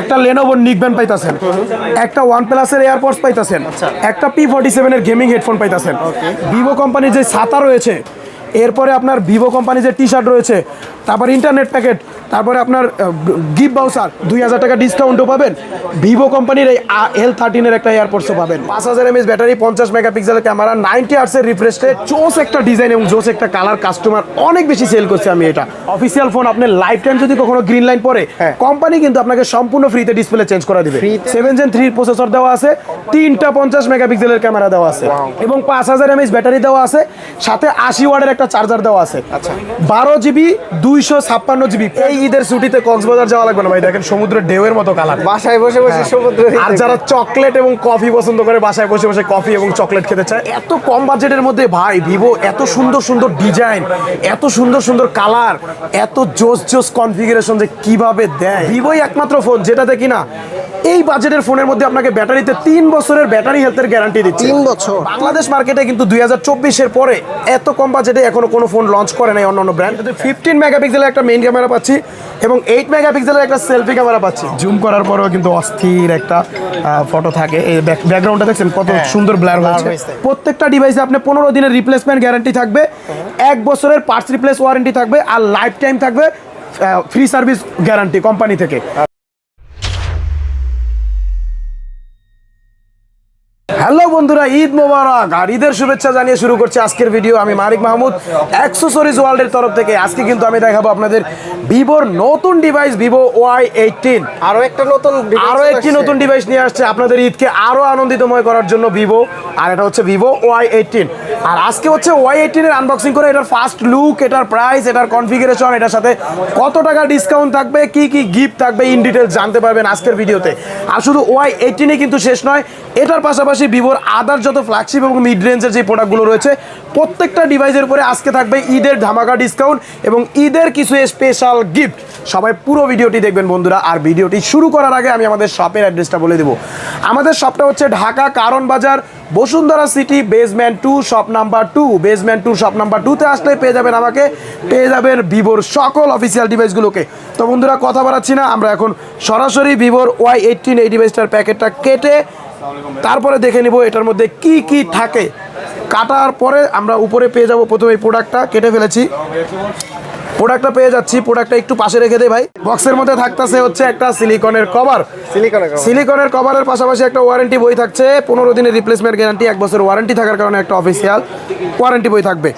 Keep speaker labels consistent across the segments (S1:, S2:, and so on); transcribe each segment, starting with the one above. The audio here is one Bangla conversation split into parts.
S1: একটা লেনোভো নিকব্যান্ড পাইতাছেন। একটা ওয়ান প্লাসের এয়ারপোর্টস পাইতাছেন একটা পি ফর্টি সেভেনের গেমিং হেডফোন পাইতাছেন। ভিভো কোম্পানির যে ছাতা রয়েছে এরপরে আপনার ভিভো কোম্পানির যে টি শার্ট রয়েছে তারপর ইন্টারনেট প্যাকেট তারপরে আপনার গিফট বাউসার দুই হাজার টাকা ডিসকাউন্টও পাবেন। ভিভো কোম্পানির এই এল থার্টিনের একটা এয়ারপোর্টসও পাবেন। পাঁচ হাজার এমএস ব্যাটারি পঞ্চাশ মেগাপিক্সেলের ক্যামেরা নাইনটি আর্টসের রিফ্রেশ রেট জোস একটা ডিজাইন এবং জোস একটা কালার কাস্টমার অনেক বেশি সেল করছে আমি এটা। অফিসিয়াল ফোন আপনার লাইফ টাইম যদি কখনো গ্রিন লাইন পরে
S2: হ্যাঁ।
S1: কোম্পানি কিন্তু আপনাকে সম্পূর্ণ ফ্রিতে ডিসপ্লে চেঞ্জ করে দিবে। সেভেন জেন থ্রি প্রসেসর দেওয়া আছে তিনটা পঞ্চাশ মেগাপিক্সেলের ক্যামেরা দেওয়া আছে এবং পাঁচ হাজার এমএস ব্যাটারি দেওয়া আছে সাথে আশি ওয়ার্ডের একটা চার্জার দেওয়া আছে।
S2: আচ্ছা।
S1: বারো জিবি দুইশো ছাপ্পান্ন জিবি এই ঈদের ছুটিতে কক্সবাজার যাওয়া লাগবে না ভাই। দেখেন সমুদ্রের ঢেউয়ের মতো কালার
S2: বাসায় বসে বসে সমুদ্র
S1: আর যারা চকলেট এবং কফি পছন্দ করে বাসায় বসে বসে কফি এবং চকলেট খেতে চায় এত কম বাজেটের মধ্যে ভাই ভিভো এত সুন্দর সুন্দর ডিজাইন এত সুন্দর সুন্দর কালার এত জোস জোস কনফিগারেশন যে কীভাবে দেয়। ভিভোই একমাত্র ফোন যেটাতে কিনা এই বাজেটের ফোনের মধ্যে আপনাকে ব্যাটারিতে তিন বছরের ব্যাটারি হেলথের গ্যারান্টি দিচ্ছে।
S2: তিন বছর?
S1: বাংলাদেশ মার্কেটে কিন্তু দুই হাজার চব্বিশের পরে এত কম বাজেটে এখনও কোনো ফোন লঞ্চ করে নাই অন্য অন্য ব্র্যান্ড ফিফটিন মেগাপিক্সেলের একটা মেইন ক্যামেরা পাচ্ছি এবং এইট মেগাপিক্সেলের একটা সেলফি ক্যামেরা পাচ্ছি। জুম করার পরেও কিন্তু অস্থির একটা ফটো থাকে। এই ব্যাকগ্রাউন্ডটা দেখছেন? কত সুন্দর ব্লার হয়েছে।
S2: হয়েছে।
S1: প্রত্যেকটা ডিভাইসে আপনি পনেরো দিনের রিপ্লেসমেন্ট গ্যারান্টি থাকবে। এক বছরের পার্টস রিপ্লেস ওয়ারেন্টি থাকবে আর লাইফ টাইম থাকবে ফ্রি সার্ভিস গ্যারান্টি কোম্পানি থেকে। হ্যালো বন্ধুরা ঈদ মোবারক। আর ঈদের শুভেচ্ছা জানিয়ে শুরু করছি আজকের ভিডিও আমি মারিক মাহমুদ অ্যাক্সেসরিজ ওয়ার্ল্ডের তরফ থেকে। আজকে কিন্তু আমি দেখাবো আপনাদের ভিভোর নতুন ডিভাইস ভিভো ওয়াই এইটিন
S2: আরও একটা নতুন device
S1: আরও একটি নতুন ডিভাইস নিয়ে আসছে আপনাদের ঈদকে আরও আনন্দিতময় করার জন্য ভিভো আর এটা হচ্ছে ভিভো ওয়াই এইটিন আর আজকে হচ্ছে ওয়াই এইটিনের আনবক্সিং করে এটার ফার্স্ট লুক এটার প্রাইস এটার কনফিগারেশন এটার সাথে কত টাকা ডিসকাউন্ট থাকবে কি কি গিফট থাকবে ইন ডিটেলস জানতে পারবেন আজকের ভিডিওতে আর শুধু ওয়াই এইটিনে কিন্তু শেষ নয় এটার পাশাপাশি ভিভোর আদার যত ফ্ল্যাগশিপ এবং মিড রেঞ্জের যে প্রোডাক্টগুলো রয়েছে, প্রত্যেকটা ডিভাইসের উপরে আজকে থাকবে ঈদের ধামাকা ডিসকাউন্ট এবং ঈদের কিছু স্পেশাল গিফট সবাই পুরো ভিডিওটি দেখবেন বন্ধুরা, আর ভিডিওটি শুরু করার আগে আমি আমাদের শপের অ্যাড্রেসটা বলে দেবো। আমাদের শপটা হচ্ছে Dhaka Karwan Bazar, Bashundhara city basement two shop number two basement two shop number টুতে আসলে পেয়ে যাবেন আমাকে, পেয়ে যাবেন ভিভোর সকল অফিসিয়াল ডিভাইসগুলোকে তো বন্ধুরা, কথা বাড়াচ্ছি না, আমরা এখন সরাসরি ভিভোর ওয়াই এইটিন এই ডিভাইসটার প্যাকেটটা কেটে তারপরে দেখে নিব এটার মধ্যে কি কি থাকে। কাটার পরে আমরা উপরে পেয়ে যাব প্রথমে এই প্রোডাক্টটা কেটে ফেলেছি। প্রোডাক্টটা পেয়ে যাচ্ছি প্রোডাক্টটা একটু পাশে রেখে দেই ভাই। বক্সের মধ্যে থাকতেছে হচ্ছে একটা সিলিকনের কভার
S2: সিলিকনের
S1: সিলিকনের কভারের পাশাপাশি একটা ওয়ারেন্টি বই থাকছে। পনেরো দিনের রিপ্লেসমেন্ট গ্যারান্টি এক বছর ওয়ারেন্টি থাকার কারণে একটা অফিসিয়াল ওয়ারেন্টি বই থাকবে।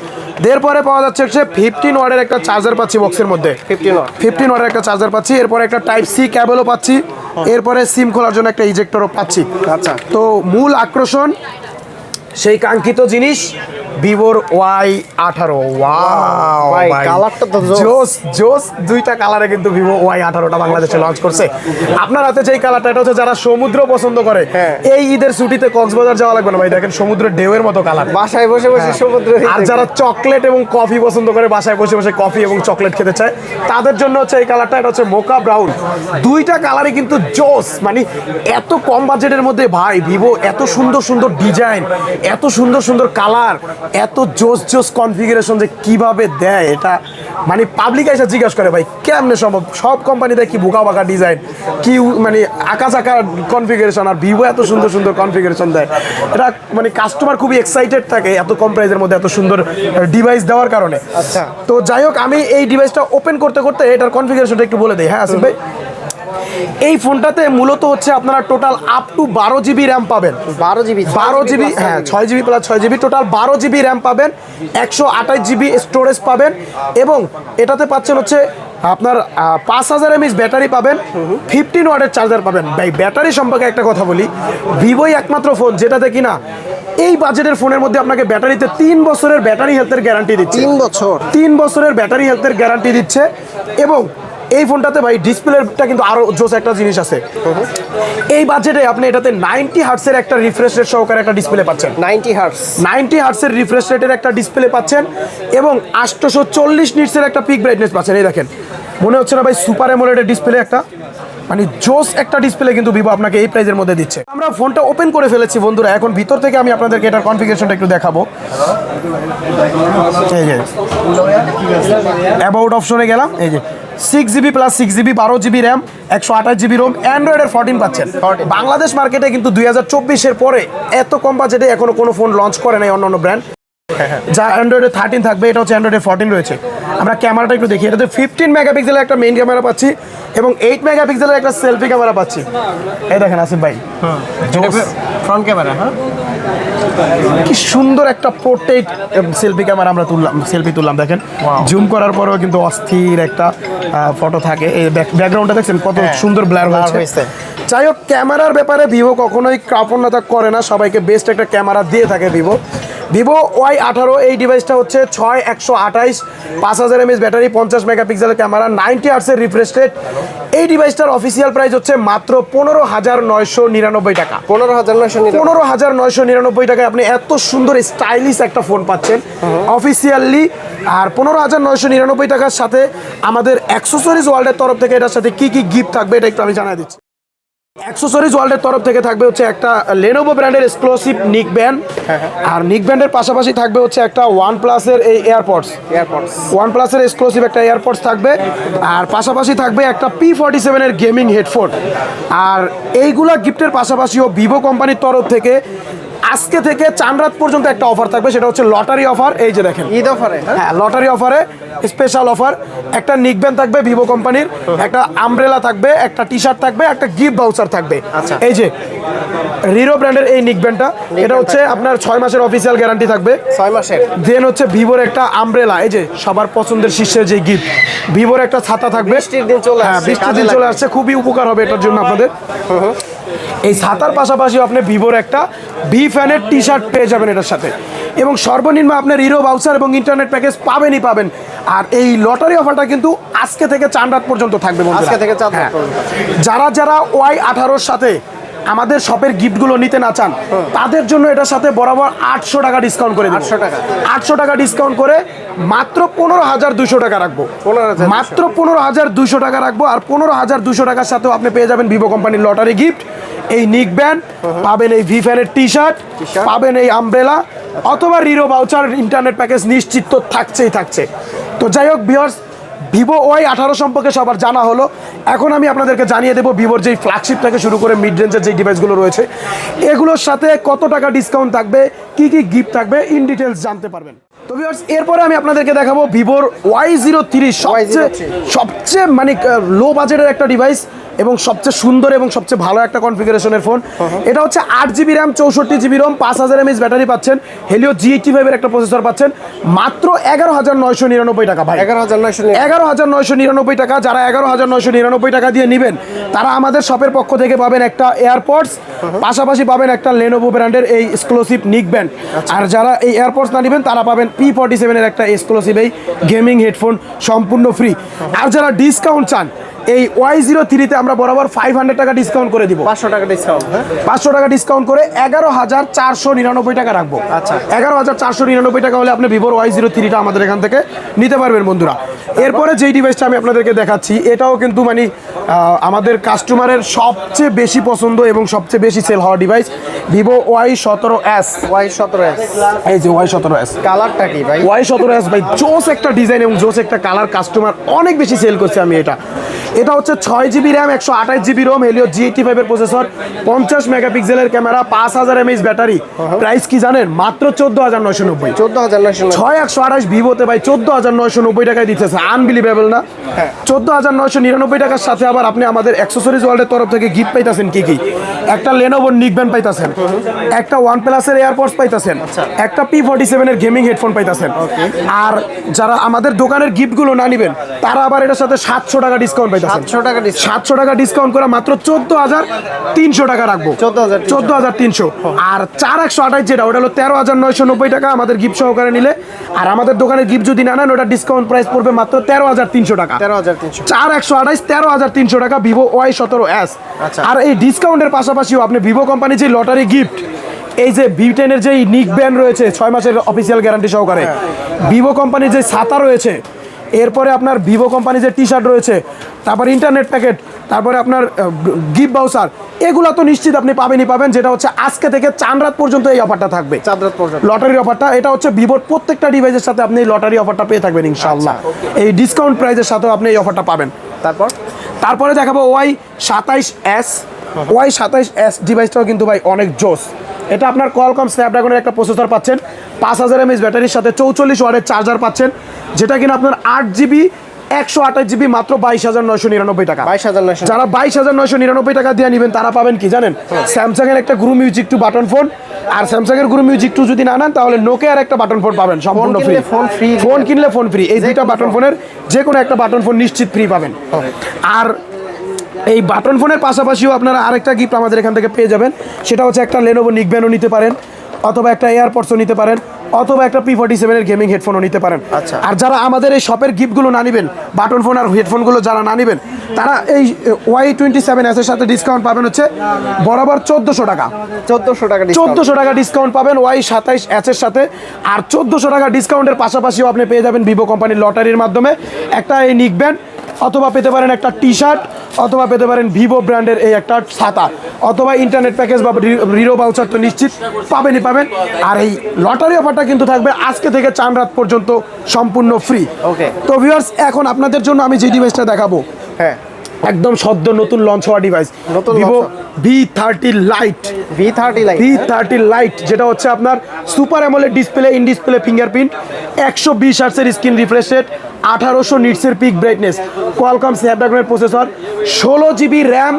S1: এরপরে পাওয়া যাচ্ছে হচ্ছে ফিফটিন ওয়ার্ডের একটা চার্জার পাচ্ছি বক্সের মধ্যে।
S2: 15 watt।
S1: ফিফটিন ওয়ার্ডের একটা চার্জার পাচ্ছি। এরপরে একটা টাইপ সি ক্যাবেলও পাচ্ছি। এরপরে সিম খোলার জন্য একটা ইজেক্টরও পাচ্ছি
S2: আচ্ছা।
S1: তো মূল আকর্ষণ সেই কাঙ্ক্ষিত জিনিস ভিভোর ওয়াই আঠারো।
S2: কালারটা তো জোস।
S1: জোস দুইটা কালারে কিন্তু ভিভো ওয়াই আঠারোটা বাংলাদেশে লঞ্চ করছে। আপনার হাতে যেই কালারটা এটা হচ্ছে যারা সমুদ্র পছন্দ করে
S2: হ্যাঁ।
S1: এই ঈদের ছুটিতে কক্সবাজার যাওয়া লাগবে না ভাই। দেখেন সমুদ্রের ঢেউয়ের মতো কালার
S2: বাসায় বসে বসে সমুদ্র
S1: আর যারা চকলেট এবং কফি পছন্দ করে বাসায় বসে বসে কফি এবং চকলেট খেতে চায় তাদের জন্য হচ্ছে এই কালারটা এটা হচ্ছে মোকা ব্রাউন দুইটা কালারই কিন্তু জোস। মানে এত কম বাজেটের মধ্যে ভাই ভিভো এত সুন্দর সুন্দর ডিজাইন এত সুন্দর সুন্দর কালার এত জোস জোস কনফিগারেশন যে কীভাবে দেয় এটা মানে পাবলিক এসে জিজ্ঞাসা করে ভাই কেমনে সম্ভব? সব কোম্পানিতে কি বোকা বাঁকা ডিজাইন কি মানে আকাশ আঁকা কনফিগারেশন আর ভিভো এত সুন্দর সুন্দর কনফিগারেশন দেয়? এটা মানে কাস্টমার খুবই এক্সাইটেড থাকে এত কম প্রাইসের মধ্যে এত সুন্দর ডিভাইস দেওয়ার কারণে।
S2: আচ্ছা।
S1: তো যাই হোক আমি এই ডিভাইসটা ওপেন করতে করতে এটার কনফিগারেশনটা একটু বলে দিই। হ্যাঁ আসিফ ভাই? এই ফোনটাতে মূলত হচ্ছে আপনারা টোটাল আপ টু বারো জিবি র্যাম পাবেন।
S2: বারো জিবি
S1: বারো জিবি হ্যাঁ ছয় জিবি প্লাস ছয় জিবি টোটাল বারো জিবি র্যাম পাবেন একশো আঠাশ জিবি স্টোরেজ পাবেন এবং এটাতে পাচ্ছেন হচ্ছে আপনার পাঁচ হাজার এমএস ব্যাটারি পাবেন ফিফটিন ওয়াটের চার্জার পাবেন। ভাই ব্যাটারি সম্পর্কে একটা কথা বলি ভিভোই একমাত্র ফোন যেটাতে কিনা এই বাজেটের ফোনের মধ্যে আপনাকে ব্যাটারিতে তিন বছরের ব্যাটারি হেলথের গ্যারান্টি দিচ্ছে।
S2: তিন বছর।
S1: তিন বছরের ব্যাটারি হেলথের গ্যারান্টি দিচ্ছে এবং এই ফোনটাতে ভাই ডিসপ্লেটা কিন্তু আরও জোস একটা জিনিস আছে। এই বাজেটে আপনি এটাতে নাইনটি হার্টসের একটা রিফ্রেশ রেট সহকারে একটা ডিসপ্লে পাচ্ছেন।
S2: নাইনটি হার্টস
S1: নাইনটি হার্টসের রিফ্রেশ রেটের একটা ডিসপ্লে পাচ্ছেন এবং আটশোশো চল্লিশ নিটসের একটা পিক ব্রাইটনেস পাচ্ছেন। এই দেখেন মনে হচ্ছে না ভাই সুপার এমোলেডের ডিসপ্লে একটা মানে জোস একটা ডিসপ্লে কিন্তু ভিভো আপনাকে এই প্রাইজের মধ্যে দিচ্ছে। আমরা ফোনটা ওপেন করে ফেলেছি বন্ধুরা এখন ভিতর থেকে আমি আপনাদেরকে এটার কনফিগারেশনটা একটু দেখাবো। এই যে অ্যাবাউট অপশনে গেলাম এই যে six GB plus six GB বারো জিবি র্যাম একশো আঠাশ জিবি রোম অ্যান্ড্রয়েডের ফোরটিন পাচ্ছেন। বাংলাদেশ মার্কেটে কিন্তু দুই হাজার চব্বিশের পরে এত কম বাজেটে এখনও কোনো ফোন লঞ্চ করে নাই অন্য অন্য ব্র্যান্ড যা অ্যান্ড্রয়েডে থার্টিন থাকবে এটা হচ্ছে অ্যান্ড্রয়েডে ফোরটিন রয়েছে। আমরা ক্যামেরাটা একটু দেখি এটাতে ফিফটিন মেগাপিক্সেলের একটা মেইন ক্যামেরা পাচ্ছি এবং এইট মেগাপিক্সেলের একটা সেলফি ক্যামেরা পাচ্ছি। এই দেখেন আসিফ ভাই।
S2: ফ্রন্ট ক্যামেরা হ্যাঁ?
S1: কি সুন্দর একটা পোর্ট্রেট সেলফি ক্যামেরা আমরা তুললাম সেলফি তুললাম দেখেন। জুম করার পরেও কিন্তু অস্থির একটা ফটো থাকে। এই ব্যাকগ্রাউন্ডটা দেখছেন? কত সুন্দর ব্লার হয়েছে। যাই হোক ক্যামেরার ব্যাপারে ভিভো কখনোই কাপড়নাতা করে না। সবাইকে বেস্ট একটা ক্যামেরা দিয়ে থাকে ভিভো ভিভো ওয়াই আঠারো এই ডিভাইসটা হচ্ছে ছয় একশো আঠাইশ পাঁচ হাজার এমএস ব্যাটারি পঞ্চাশ মেগাপিক্সেলের ক্যামেরা নাইনটি আর্টসের রিফ্রেশ রেট এই ডিভাইসটার অফিসিয়াল প্রাইস হচ্ছে মাত্র পনেরো হাজার নয়শো নিরানব্বই টাকা।
S2: পনেরো হাজার নয়শো
S1: পনেরো হাজার নয়শো নিরানব্বই টাকায় আপনি এত সুন্দর স্টাইলিশ একটা ফোন পাচ্ছেন। অফিসিয়ালি আর পনেরো হাজার নয়শো নিরানব্বই টাকার সাথে আমাদের অ্যাক্সেসরিজ ওয়ার্ল্ডের তরফ থেকে এটার সাথে কি কি গিফট থাকবে এটা একটু আমি জানাই দিচ্ছি। অ্যাক্সেসরিজ ওয়ার্ল্ডের তরফ থেকে থাকবে হচ্ছে একটা লেনোভো ব্র্যান্ডের এক্সক্লুসিভ নিক ব্যান্ড আর নিক ব্যান্ডের পাশাপাশি থাকবে হচ্ছে একটা ওয়ান প্লাসের এই এয়ারপডস
S2: এয়ারপডস
S1: ওয়ান প্লাসের এক্সক্লুসিভ একটা এয়ারপডস থাকবে। আর পাশাপাশি থাকবে একটা পি ফর্টি সেভেনের গেমিং হেডফোন আর এইগুলা গিফটের পাশাপাশিও ভিভো কোম্পানির তরফ থেকে আজকে থেকে চান রাত পর্যন্ত একটা অফার থাকবে সেটা হচ্ছে লটারি অফার এই যে দেখেন।
S2: ঈদ অফারে হ্যাঁ?
S1: হ্যাঁ লটারি অফারে স্পেশাল অফার একটা নিকব্যান থাকবে ভিভো কোম্পানির একটা আমব্রেলা থাকবে একটা টি শার্ট থাকবে একটা গিফট বাউচার থাকবে।
S2: আচ্ছা।
S1: এই যে রিরো ব্র্যান্ডের এই নিকব্যানটা এটা হচ্ছে আপনার ছয় মাসের অফিসিয়াল গ্যারান্টি থাকবে।
S2: ছয় মাসের।
S1: দেন হচ্ছে ভিভোর একটা আমব্রেলা এই যে সবার পছন্দের শীর্ষের যে গিফট ভিভোর একটা ছাতা থাকবে।
S2: বৃষ্টির দিন চলে
S1: হ্যাঁ বৃষ্টির দিন চলে আসছে খুবই উপকার হবে এটার জন্য আপনাদের। এই ছাতার পাশাপাশি আপনি ভিভোর একটা ভি ফ্যানের টি শার্ট পেয়ে যাবেন এটার সাথে। এবং সর্বনিম্ন আপনার হিরো বাউচার এবং ইন্টারনেট প্যাকেজ পাবেনই পাবেন। আর এই লটারি অফারটা কিন্তু আজকে থেকে চান রাত পর্যন্ত থাকবে
S2: আজকে থেকে চাঁদ রাত
S1: হ্যাঁ। যারা যারা ওয়াই আঠারোর সাথে আমাদের শপের গিফটগুলো নিতে না চান তাদের জন্য এটার সাথে বরাবর আটশো টাকা ডিসকাউন্ট করে
S2: 800 টাকা।
S1: আটশো টাকা ডিসকাউন্ট করে মাত্র পনেরো হাজার দুশো টাকা রাখব।
S2: 15,200
S1: মাত্র পনেরো হাজার দুশো টাকা রাখব আর পনেরো হাজার দুশো টাকার সাথেও আপনি পেয়ে যাবেন ভিভো কোম্পানির লটারি গিফট এই নিক ব্যান্ড পাবেন এই ভি ফ্যানের টি শার্ট পাবেন এই আমব্রেলা অথবা রিরো বাউচার ইন্টারনেট প্যাকেজ নিশ্চিত তো থাকছেই থাকছে। তো যাই হোক ভিওর্স ভিভো ওয়াই আঠারো সম্পর্কে সবার জানা হলো। এখন আমি আপনাদেরকে জানিয়ে দেবো ভিভোর যেই ফ্ল্যাগশিপ থেকে শুরু করে মিড রেঞ্জের যেই ডিভাইসগুলো রয়েছে এগুলোর সাথে কত টাকা ডিসকাউন্ট থাকবে কি কি গিফট থাকবে ইন ডিটেলস জানতে পারবেন। তো ভিউয়ার্স এরপরে আমি আপনাদেরকে দেখাবো ভিভোর ওয়াই জিরো থ্রি সবচেয়ে সবচেয়ে মানে লো বাজেটের একটা ডিভাইস এবং সবচেয়ে সুন্দর এবং সবচেয়ে ভালো একটা কনফিগারেশনের ফোন এটা হচ্ছে আট জিবি র্যাম চৌষট্টি জিবি রোম পাঁচ হাজার এমএস ব্যাটারি পাচ্ছেন। হেলিও জি এইটটি ফাইভের একটা প্রসেসর পাচ্ছেন। মাত্র এগারো হাজার নয়শো নিরানব্বই টাকা ভাই।
S2: এগারো হাজার নয়শো
S1: এগারো হাজার নয়শো নিরানব্বই টাকা যারা এগারো হাজার নয়শো নিরানব্বই টাকা দিয়ে নেবেন তারা আমাদের শপের পক্ষ থেকে পাবেন একটা এয়ারপডস পাশাপাশি পাবেন একটা লেনোভো ব্র্যান্ডের এই এক্সক্লুসিভ নিক ব্যান্ড আর যারা এই এয়ারপডস না নেবেন তারা পাবেন পি ফর্টি সেভেনের একটা এক্সক্লুসিভ এই গেমিং হেডফোন সম্পূর্ণ ফ্রি আর যারা ডিসকাউন্ট চান এই ওয়াই জিরো থ্রিতে আমরা বরাবর ফাইভ হান্ড্রেড টাকা ডিসকাউন্ট করে দিব।
S2: পাঁচশো টাকা ডিসকাউন্ট হ্যাঁ?
S1: পাঁচশো টাকা ডিসকাউন্ট করে এগারো হাজার চারশো নিরানব্বই টাকা রাখব।
S2: আচ্ছা।
S1: এগারো হাজার চারশো নিরানব্বই টাকা হলে আপনি ভিভোর ওয়াই জিরো থ্রিটা আমাদের এখান থেকে নিতে পারবেন বন্ধুরা। এরপরে যেই ডিভাইসটা আমি আপনাদেরকে দেখাচ্ছি এটাও কিন্তু মানে আমাদের কাস্টমারের সবচেয়ে বেশি পছন্দ এবং সবচেয়ে বেশি সেল হওয়া ডিভাইস ভিভো ওয়াই সতেরো এস
S2: ওয়াই সতেরো এস
S1: এই যে ওয়াই সতেরো এস
S2: কালারটা কি ভাই?
S1: ওয়াই সতেরো এস ভাই জোস একটা ডিজাইন এবং জোস একটা কালার কাস্টমার অনেক বেশি সেল করছে আমি এটা। এটা হচ্ছে ছয় জিবি র্যাম একশো আঠাশ GB ROM Helio G eighty ফাইভের প্রসেসর পঞ্চাশ মেগাপিক্সেলের ক্যামেরা পাঁচ হাজার এমএইচ ব্যাটারি। প্রাইস কি জানেন? মাত্র চোদ্দ হাজার নয়শো নব্বই।
S2: চোদ্দ হাজার নয়শো
S1: ছয় একশো আঠাশ ভিভোতে ভাই চোদ্দ হাজার নয়শো নব্বই টাকায় দিতেছে। আনবিলিভেবল না?
S2: হ্যাঁ।
S1: চোদ্দ হাজার নয়শো নিরানব্বই টাকার সাথে আবার আপনি আমাদের অ্যাক্সেসরিজ ওয়ার্ল্ডের তরফ থেকে গিফট পাইতেছেন কি কি? একটা লেনোভোর নিকব্যান পাইতেছেন। একটা ওয়ান প্লাসের এয়ারপোর্টস পাইতেছেন। একটা পি ফর্টি সেভেনের গেমিং হেডফোন পাইতেছেন। আর যারা আমাদের দোকানের গিফটগুলো না নিবেন তারা আবার এটার সাথে সাতশো টাকা ডিসকাউন্ট পাইতেছেন
S2: সাতশো টাকা ডিসকাউন্ট
S1: সাতশো টাকা ডিসকাউন্ট করে মাত্র চোদ্দ হাজার তিনশো টাকা রাখব। চোদ্দ হাজার তিনশো। আর চার একশো আঠাশ যেটা ওটা হলো তেরো হাজার নয়শো নব্বই টাকা আমাদের গিফট সহকারে নিলে। আর আমাদের দোকানের গিফট যদি না নেন ওটা ডিসকাউন্ট প্রাইস পড়বে মাত্র তেরো হাজার তিনশো টাকা।
S2: তেরো হাজার তিনশো।
S1: চার একশো আঠাইশ তেরো হাজার তিনশো টাকা ভিভো ওয়াই সতেরো এস।
S2: আচ্ছা।
S1: আর এই ডিসকাউন্টের পাশাপাশিও আপনি ভিভো কোম্পানি যে লটারি গিফট এই যে ভি টেনের যে নিক ব্যান্ড রয়েছে ছয় মাসের অফিসিয়াল গ্যারান্টি সহকারে ভিভো কোম্পানির যে ছাতা রয়েছে এরপরে আপনার ভিভো কোম্পানি যে টি শার্ট রয়েছে তারপর ইন্টারনেট প্যাকেট তারপরে আপনার গিফট বাউসার এগুলো তো নিশ্চিত আপনি পাবেনই পাবেন যেটা হচ্ছে আজকে থেকে চান রাত পর্যন্ত এই অফারটা থাকবে।
S2: চাঁদরাত পর্যন্ত।
S1: লটারি অফারটা এটা হচ্ছে ভিভোর প্রত্যেকটা ডিভাইসের সাথে আপনি লটারি অফারটা পেয়ে থাকবেন ইনশাআল্লাহ। এই ডিসকাউন্ট প্রাইসের সাথেও আপনি এই অফারটা পাবেন।
S2: তারপর?
S1: তারপরে দেখাবো ওয়াই সাতাইশ এস ওয়াই সাতাইশ এস ডিভাইসটাও কিন্তু ভাই অনেক জোস। এটা আপনার কলকম স্ন্যাপড্রাগনের একটা প্রসেসর পাচ্ছেন। পাঁচ হাজার এমএস ব্যাটারির সাথে চৌচল্লিশ ওয়ারের চার্জার পাচ্ছেন যেটা কিনা আপনার আট জিবি একশো আঠাশ জিবি মাত্র বাইশ হাজার নয়শো নিরানব্বই টাকা।
S2: বাইশ হাজার নয়শো।
S1: যারা বাইশ হাজার নয়শো নিরানব্বই টাকা দিয়ে নেবেন তারা পাবেন কি জানেন? স্যামসাং এর একটা Guru music two button phone আর স্যামসাং এর গ্রু মিউজিক টু যদি না নেন তাহলে নোকিয়ার একটা বাটন ফোন পাবেন সম্পূর্ণ ফ্রি
S2: phone free
S1: ফোন কিনলে ফোন ফ্রি এই দুইটা বাটন ফোনের যে কোনো একটা বাটন ফোন নিশ্চিত ফ্রি পাবেন। আর এই বাটন ফোনের পাশাপাশিও আপনারা আরেকটা গিফট আমাদের এখান থেকে পেয়ে যাবেন সেটা হচ্ছে একটা লেনোভো নিকব্যানও নিতে পারেন। অথবা একটা এয়ারপডসও নিতে পারেন অথবা একটা পি ফর্টি সেভেনের গেমিং হেডফোনও নিতে পারেন
S2: আচ্ছা।
S1: আর যারা আমাদের এই শপের গিফটগুলো না নেবেন বাটন ফোন আর হেডফোনগুলো যারা না নেবেন তারা এই ওয়াই টোয়েন্টি সেভেন এসের সাথে ডিসকাউন্ট পাবেন হচ্ছে বরাবর চোদ্দোশো টাকা
S2: চোদ্দশো টাকা।
S1: চোদ্দোশো টাকা ডিসকাউন্ট পাবেন ওয়াই সাতাইশ এসের সাথে আর চোদ্দোশো টাকা ডিসকাউন্টের পাশাপাশিও আপনি পেয়ে যাবেন ভিভো কোম্পানির লটারির মাধ্যমে একটা এই নিক ব্যান্ড অথবা পেতে পারেন একটা টি শার্ট অথবা পেতে পারেন ভিভো ব্র্যান্ডের এই একটা ছাতা। অথবা ইন্টারনেট প্যাকেজ বা রিরো বাউচার তো নিশ্চিত পাবেনই পাবেন। আর এই লটারি অফারটা কিন্তু থাকবে আজকে থেকে চান রাত পর্যন্ত সম্পূর্ণ ফ্রি
S2: ওকে
S1: তো ভিউয়ার্স এখন আপনাদের জন্য আমি যে ডিভাইসটা দেখাবো
S2: হ্যাঁ।
S1: একদম সদ্য নতুন লঞ্চ হওয়া ডিভাইস
S2: নতুন
S1: Vivo V thirty lite
S2: V thirty lite
S1: V thirty lite যেটা হচ্ছে আপনার super AMOLED display in display fingerprint একশো বিশ আর্টসের স্ক্রিন রিফ্রেশ রেট আঠারোশো নিটসের পিক ব্রাইটনেস কোয়ালকম স্ন্যাপড্রাগনের প্রসেসর ষোলো জিবি র্যাম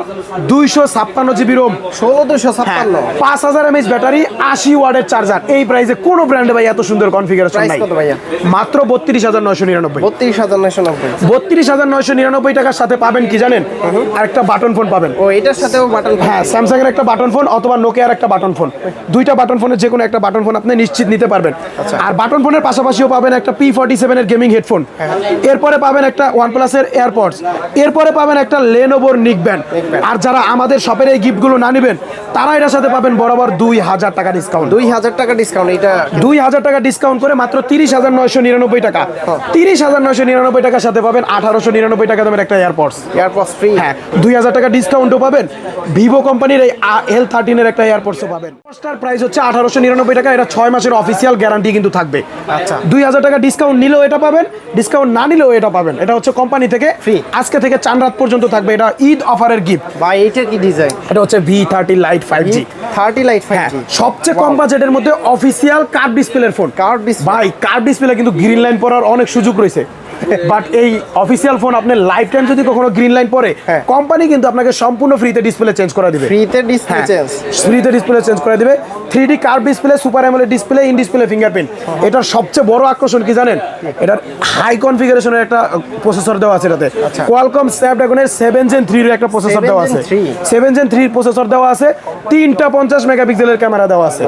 S1: দুইশো ছাপ্পান্ন জিবি রোম
S2: ষোলো দুশো ছাপ্পান্ন।
S1: পাঁচ হাজার এমএস ব্যাটারি আশি ওয়ার্ডের চার্জার এই প্রাইসে কোনো ব্র্যান্ডে ভাই এত সুন্দর কনফিগারেশন নাই? মাত্র বত্রিশ হাজার নয়শো নিরানব্বই।
S2: বত্রিশ হাজার নয়শো নব্বই।
S1: বত্রিশ হাজার নয়শো নিরানব্বই টাকার সাথে পাবেন কি জানেন? আর একটা বাটন ফোন পাবেন।
S2: ও এটার সাথেও বাটন
S1: হ্যাঁ স্যামসাং এর একটা বাটন ফোন অথবা নোকিয়ার একটা বাটন ফোন দুইটা বাটন ফোনের যে কোনো একটা বাটন ফোন আপনি নিশ্চিত নিতে পারবেন।
S2: আচ্ছা।
S1: আর বাটন ফোনের পাশাপাশিও পাবেন একটা পি ফর্টি সেভেনের গেমিং হেডফোন এরপরে পাবেন একটা ওয়ান প্লাসের এয়ারপডস এরপরে পাবেন একটা লেনোভোর নিক ব্যান্ড আর যারা আমাদের শপের এই গিফটগুলো না নেবেন তারা এটার সাথে পাবেন বরাবর দুই হাজার টাকা ডিসকাউন্ট
S2: দুই হাজার টাকা ডিসকাউন্ট এটা
S1: দুই হাজার টাকা ডিসকাউন্ট করে মাত্র তিরিশ হাজার নয়শো নিরানব্বই টাকা। তিরিশ হাজার নয়শো নিরানব্বই টাকার সাথে পাবেন আঠারোশো নিরানব্বই টাকা দামের একটা এয়ারপডস
S2: এয়ারপডস ফ্রি
S1: হ্যাঁ দুই হাজার টাকা ডিসকাউন্টও পাবেন। ভিভো কোম্পানির এই এল থার্টিনের একটা এয়ারপোর্টসও পাবেন। স্টার প্রাইস হচ্ছে আঠারোশো নিরানব্বই টাকা এটা ছয় মাসের অফিসিয়াল গ্যারান্টি কিন্তু থাকবে।
S2: আচ্ছা।
S1: দুই হাজার টাকা ডিসকাউন্ট নিলেও এটা পাবেন ডিসকাউন্ট না নিলেও এটা পাবেন। এটা হচ্ছে কোম্পানি থেকে
S2: ফ্রি
S1: আজকে থেকে চান রাত পর্যন্ত থাকবে। এটা ঈদ অফারের গিফট
S2: বা এইটার কি ডিজাইন
S1: এটা হচ্ছে V thirty lite five G
S2: thirty lite five
S1: সবচেয়ে কম বাজেটের মধ্যে অফিসিয়াল কার্ড ডিসপ্লের ফোন
S2: কার্ড ডিসপ্লে
S1: ভাই কার্ড ডিসপ্লে কিন্তু গ্রিন লাইন পড়ার অনেক সুযোগ রয়েছে। বাট এই অফিসিয়াল ফোন আপনি লাইফ টাইম যদি কখনো গ্রিন লাইন পরে
S2: হ্যাঁ।
S1: কোম্পানি কিন্তু আপনাকে সম্পূর্ণ ফ্রিতে ডিসপ্লে চেঞ্জ করে দিবে।
S2: ফ্রিতে ডিসপ্লে চেঞ্জ
S1: ফ্রিতে ডিসপ্লে চেঞ্জ করে দিবে। Three D curve display super AMOLED display in display fingerprint এটার সবচেয়ে বড় আকর্ষণ কি জানেন? এটার হাই কনফিগারেশনের একটা প্রসেসর দেওয়া আছে এটাতে। কোয়ালকম স্ন্যাপড্রাগনের সেভেন জেন থ্রির একটা প্রসেসর দেওয়া আছে।
S2: 3
S1: সেভেন জেন থ্রির প্রসেসর দেওয়া আছে। তিনটা পঞ্চাশ মেগাপিক্সেলের ক্যামেরা দেওয়া আছে।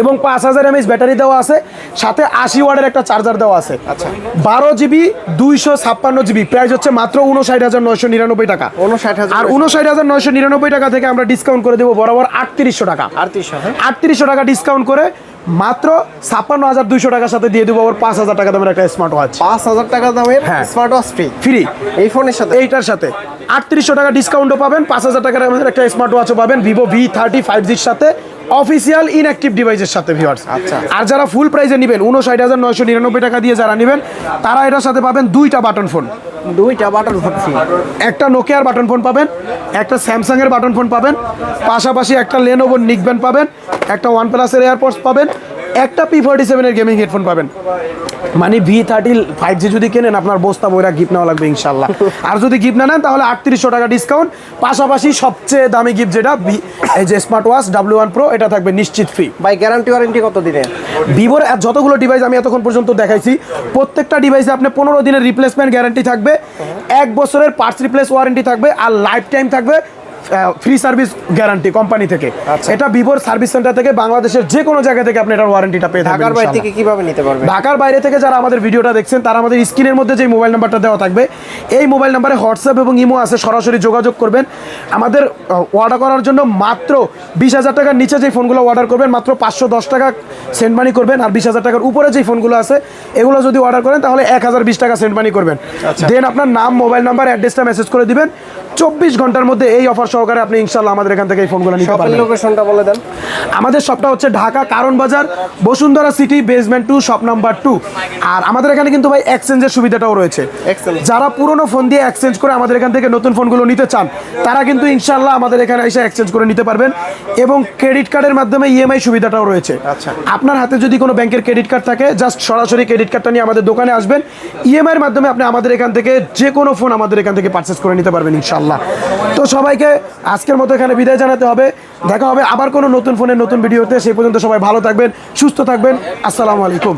S1: এবং পাঁচ হাজার এমএস ব্যাটারি দেওয়া আছে। সাথে আশি ওয়ার্ডের একটা চার্জার দেওয়া আছে।
S2: আচ্ছা।
S1: বারো জিবি দুইশো ছাপ্পান্ন জিবি। প্রাইস হচ্ছে মাত্র উনষাট হাজার নয়শো নিরানব্বই টাকা।
S2: 59,990
S1: আর উনষাট হাজার নয়শো নিরানব্বই টাকা থেকে আমরা ডিসকাউন্ট করে দেবো বরাবর আটত্রিশশো টাকা।
S2: আটত্রিশশো হ্যাঁ।
S1: আটত্রিশশো টাকা ডিসকাউন্ট করে মাত্র ছাপ্পান্ন হাজার দুইশো টাকার সাথে দিয়ে দেবো আবার পাঁচ হাজার টাকা দামের একটা স্মার্ট ওয়াচ
S2: পাঁচ হাজার টাকা দামের
S1: হ্যাঁ।
S2: স্মার্ট ওয়াচ ফ্রি
S1: ফ্রি
S2: এই ফোনের সাথে?
S1: এইটার সাথে। আটত্রিশশো টাকা ডিসকাউন্টও পাবেন পাঁচ হাজার টাকার আমাদের একটা স্মার্ট ওয়াচও পাবেন ভিভো ভি থার্টি ফাইভ জির সাথে। অফিসিয়াল ইনঅ্যাক্টিভ ডিভাইসের সাথে ভিউয়ার্স
S2: আচ্ছা।
S1: আর যারা ফুল প্রাইসে নেবেন উনষাট হাজার নয়শো নিরানব্বই টাকা দিয়ে যারা নেবেন তারা এটার সাথে পাবেন দুইটা বাটন ফোন
S2: দুইটা বাটন ফোন
S1: একটা নোকিয়ার বাটন ফোন পাবেন একটা স্যামসাং এর বাটন ফোন পাবেন পাশাপাশি একটা লেনোভোর নিকব্যান্ড পাবেন একটা ওয়ান প্লাসের এয়ারপোর্টস পাবেন একটা পি ফোর্টি সেভেনের গেমিং হেডফোন পাবেন। মানে ভি থার্টি ফাইভ জি যদি কেনেন আপনার বস্তা বইরা গিফট নেওয়া লাগবে ইনশাল্লাহ। আর যদি গিফট না নেন তাহলে আটত্রিশশো টাকা ডিসকাউন্ট পাশাপাশি সবচেয়ে দামি গিফট যেটা এই যে smart watch W one pro এটা থাকবে নিশ্চিত ফ্রি
S2: ভাই গ্যারান্টি ওয়ারেন্টি কত দিনের
S1: ভিভোর যতগুলো ডিভাইস আমি এতক্ষণ পর্যন্ত দেখাইছি প্রত্যেকটা ডিভাইসে আপনি পনেরো দিনের রিপ্লেসমেন্ট গ্যারান্টি থাকবে। এক বছরের পার্টস রিপ্লেস ওয়ারেন্টি থাকবে আর লাইফ টাইম থাকবে। ফ্রি সার্ভিস গ্যারান্টি কোম্পানি থেকে।
S2: আচ্ছা।
S1: এটা ভিভোর সার্ভিস সেন্টার থেকে বাংলাদেশের যে কোনো জায়গা থেকে আপনি এটার ওয়ারেন্টিটা পেয়ে থাকবেন
S2: ঢাকার বাইরে থেকে কীভাবে নিতে পারবে
S1: ঢাকার বাইরে থেকে যারা আমাদের ভিডিওটা দেখছেন তারা আমাদের স্ক্রিনের মধ্যে যে মোবাইল নাম্বারটা দেওয়া থাকবে এই মোবাইল নাম্বারে হোয়াটসঅ্যাপ এবং ইমো আছে সরাসরি যোগাযোগ করবেন। আমাদের অর্ডার করার জন্য মাত্র বিশ হাজার টাকার নিচে যে ফোনগুলো অর্ডার করবেন মাত্র পাঁচশো দশ টাকা সেন্ড মানি করবেন আর বিশ হাজার টাকার উপরে যে ফোনগুলো আছে এগুলো যদি অর্ডার করেন তাহলে এক হাজার বিশ টাকা সেন্ড মানি করবেন।
S2: আচ্ছা।
S1: দেন আপনার নাম মোবাইল নাম্বার অ্যাড্রেসটা মেসেজ করে দিবেন। চব্বিশ ঘণ্টার মধ্যে এই অফার সহকারে আপনি ইনশাল্লাহ আমাদের এখান থেকে এই ফোনগুলো নিতে পারবেন।
S2: লোকেশনটা বলে দেন।
S1: আমাদের শপটা হচ্ছে ঢাকা কারণ বাজার Bashundhara city basement two shop number two আর আমাদের এখানে কিন্তু ভাই এক্সচেঞ্জের সুবিধাটাও রয়েছে। যারা পুরনো ফোন দিয়ে এক্সচেঞ্জ করে আমাদের এখান থেকে নতুন ফোনগুলো নিতে চান তারা কিন্তু ইনশাল্লাহ আমাদের এখানে এসে এক্সচেঞ্জ করে নিতে পারবেন। এবং ক্রেডিট কার্ডের মাধ্যমে ইএমআই সুবিধাটাও রয়েছে।
S2: আচ্ছা।
S1: আপনার হাতে যদি কোনো ব্যাংকের ক্রেডিট কার্ড থাকে জাস্ট সরাসরি ক্রেডিট কার্ডটা নিয়ে আমাদের দোকানে আসবেন। ইএমআইয়ের মাধ্যমে আপনি আমাদের এখান থেকে যে কোনো ফোন আমাদের এখান থেকে পারচেস করে নিতে পারবেন ইনশাল্লাহ তো সবাইকে আজকের মতো এখানে বিদায় জানাতে হবে। দেখা হবে আবার কোনো নতুন ফোনের নতুন ভিডিওতে। সেই পর্যন্ত সবাই ভালো থাকবেন, সুস্থ থাকবেন। আসসালামু আলাইকুম।